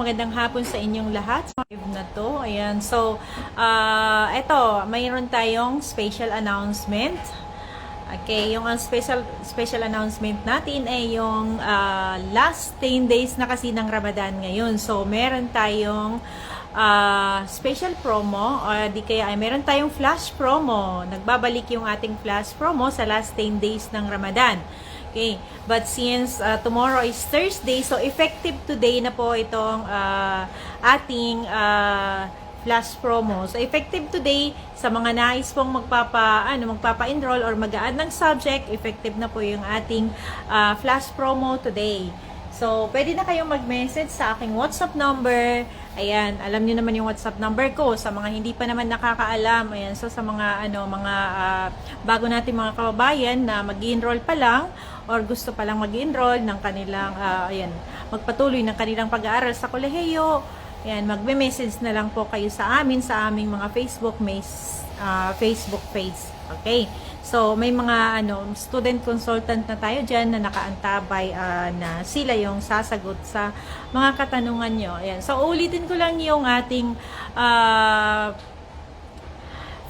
Magandang hapon sa inyong lahat. Live na to. Ayan. So, ah eto, mayroon tayong special announcement. Okay, yung ang special special announcement natin ay yung ah, last 10 days na kasi ng Ramadan ngayon. So, meron tayong ah, special promo or di kaya ay meron tayong flash promo. Nagbabalik yung ating flash promo sa last 10 days ng Ramadan. Okay, but since uh, tomorrow is Thursday, so effective today na po itong uh, ating uh, flash promo. So effective today sa mga nais pong magpapa ano magpapa-enroll or mag-add ng subject, effective na po yung ating uh, flash promo today. So, pwede na kayong mag-message sa aking WhatsApp number. Ayan, alam niyo naman yung WhatsApp number ko sa mga hindi pa naman nakakaalam. Ayan, so sa mga ano, mga ah, bago natin mga kababayan na mag-enroll pa lang or gusto pa lang mag-enroll ng kanilang ah, ayan, magpatuloy ng kanilang pag-aaral sa kolehiyo. Ayan, magme-message na lang po kayo sa amin sa aming mga Facebook mes, ah, Facebook page. Okay? So, may mga ano, student consultant na tayo dyan na nakaantabay ah, na sila yung sasagot sa mga katanungan nyo. Ayan. So, ulitin ko lang yung ating ah,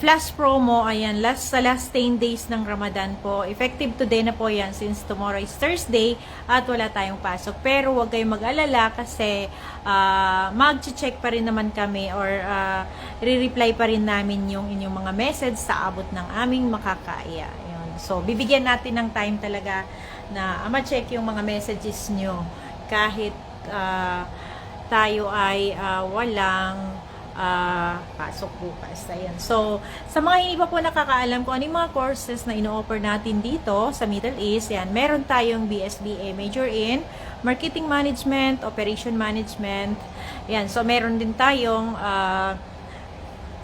flash promo, ayan, last, sa last 10 days ng Ramadan po. Effective today na po yan since tomorrow is Thursday at wala tayong pasok. Pero huwag kayong mag-alala kasi uh, mag-check pa rin naman kami or uh, re-reply pa rin namin yung inyong mga message sa abot ng aming makakaya. Yun. So, bibigyan natin ng time talaga na uh, ma-check yung mga messages nyo kahit uh, tayo ay uh, walang ah, pasok bukas. Ayan. So, sa mga hindi pa po nakakaalam kung ano yung mga courses na ino-offer natin dito sa Middle East, yan, meron tayong BSBA major in Marketing Management, Operation Management. Yan. So, meron din tayong ah,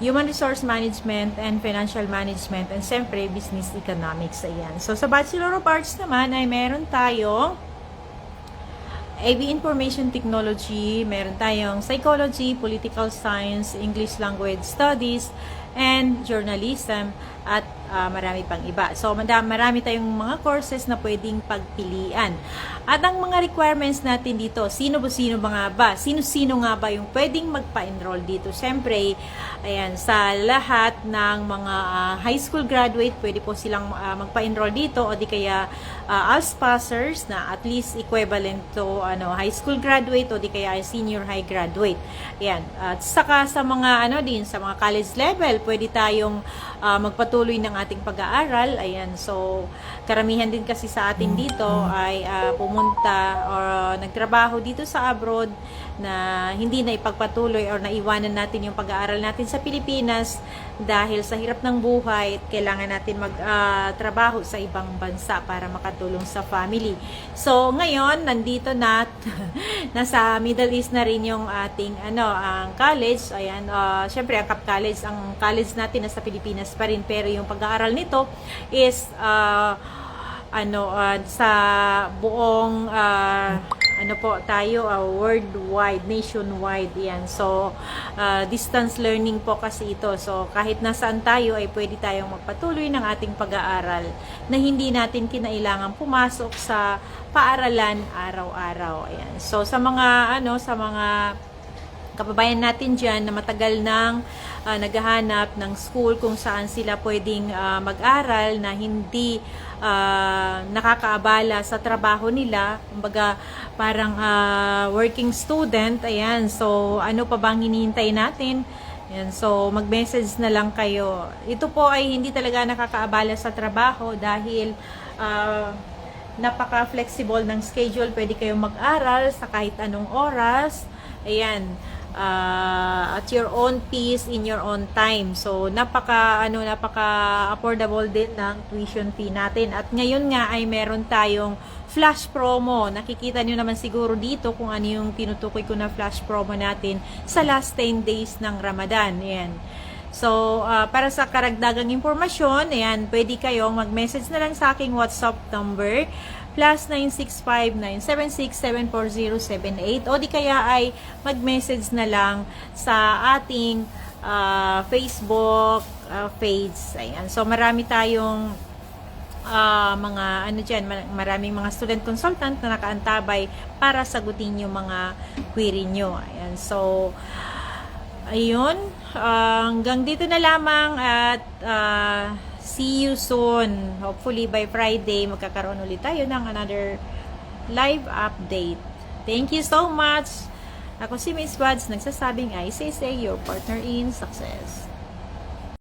Human Resource Management and Financial Management and siyempre Business Economics. Ayan. So, sa Bachelor of Arts naman ay meron tayong AV Information Technology, meron tayong Psychology, Political Science, English Language Studies, and Journalism, at ah, marami pang iba. So, marami tayong mga courses na pwedeng pagpilian. At ang mga requirements natin dito, sino ba sino ba nga ba? Sino-sino nga ba yung pwedeng magpa-enroll dito? Siyempre, ayan, sa lahat ng mga ah, high school graduate, pwede po silang ah, magpa-enroll dito o di kaya uh, ALS passers na at least equivalent to ano high school graduate o di kaya ay senior high graduate. Ayan. At saka sa mga ano din sa mga college level, pwede tayong ah, magpatuloy ng ating pag-aaral. Ayan. So karamihan din kasi sa atin dito ay ah, pumunta or nagtrabaho dito sa abroad na hindi na ipagpatuloy or naiwanan natin yung pag-aaral natin sa Pilipinas dahil sa hirap ng buhay at kailangan natin magtrabaho sa ibang bansa para makatulong sa family. So, ngayon, nandito na, nasa Middle East na rin yung ating, ano, ang college. Ayan, uh, syempre, ang Cap College, ang college natin nasa Pilipinas pa rin, pero yung pag-aaral nito is, uh, ano, uh, sa buong, uh, ano po tayo, uh, worldwide, nationwide yan. So, uh, distance learning po kasi ito. So, kahit nasaan tayo ay pwede tayong magpatuloy ng ating pag-aaral na hindi natin kinailangan pumasok sa paaralan araw-araw. Ayan. So, sa mga, ano, sa mga kababayan natin dyan na matagal nang uh, naghahanap ng school kung saan sila pwedeng uh, mag-aral na hindi uh, nakakaabala sa trabaho nila. Kumbaga, parang uh, working student. Ayan, so ano pa bang hinihintay natin? Ayan, so mag-message na lang kayo. Ito po ay hindi talaga nakakaabala sa trabaho dahil uh, napaka-flexible ng schedule. Pwede kayong mag-aral sa kahit anong oras. Ayan uh, at your own pace in your own time. So napaka ano napaka affordable din ng tuition fee natin. At ngayon nga ay meron tayong flash promo. Nakikita nyo naman siguro dito kung ano yung tinutukoy ko na flash promo natin sa last 10 days ng Ramadan. Ayan. So, uh, para sa karagdagang impormasyon, ayan, pwede kayong mag-message na lang sa aking WhatsApp number plus 965-976-74078 o di kaya ay mag-message na lang sa ating uh, Facebook uh, page. Ayan. So, marami tayong ah, mga ano diyan, maraming mga student consultant na nakaantabay para sagutin yung mga query nyo. Ayan. So ayun, ah, hanggang dito na lamang at ah, see you soon. Hopefully by Friday magkakaroon ulit tayo ng another live update. Thank you so much. Ako si Miss Wads, nagsasabing I say say your partner in success.